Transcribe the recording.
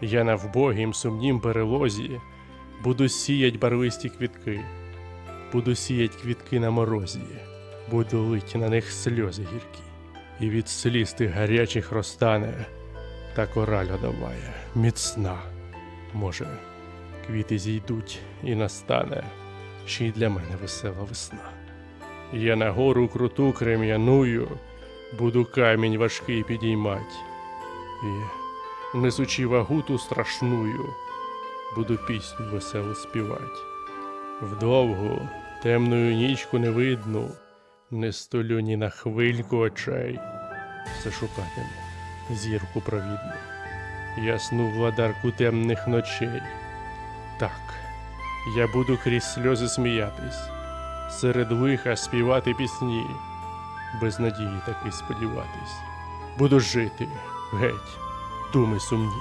Я на вбогім сумнім перелозі. Буду сіять барвисті квітки, буду сіять квітки на морозі, буду лить на них сльози гіркі, і від сліз тих гарячих розтане, та кора льодовая, міцна. Може, квіти зійдуть і настане, ще й для мене весела весна. Я на гору круту крем'яную, буду камінь важкий підіймать. І несучи вагу ту страшную, буду пісню веселу співать. Вдовгу темною нічку не видну, не столю ні на хвильку очей, все шукатиму зірку провідну, ясну владарку темних ночей. Так, я буду крізь сльози сміятись, серед лиха співати пісні, без надії таки сподіватись. Буду жити, геть, думи сумні.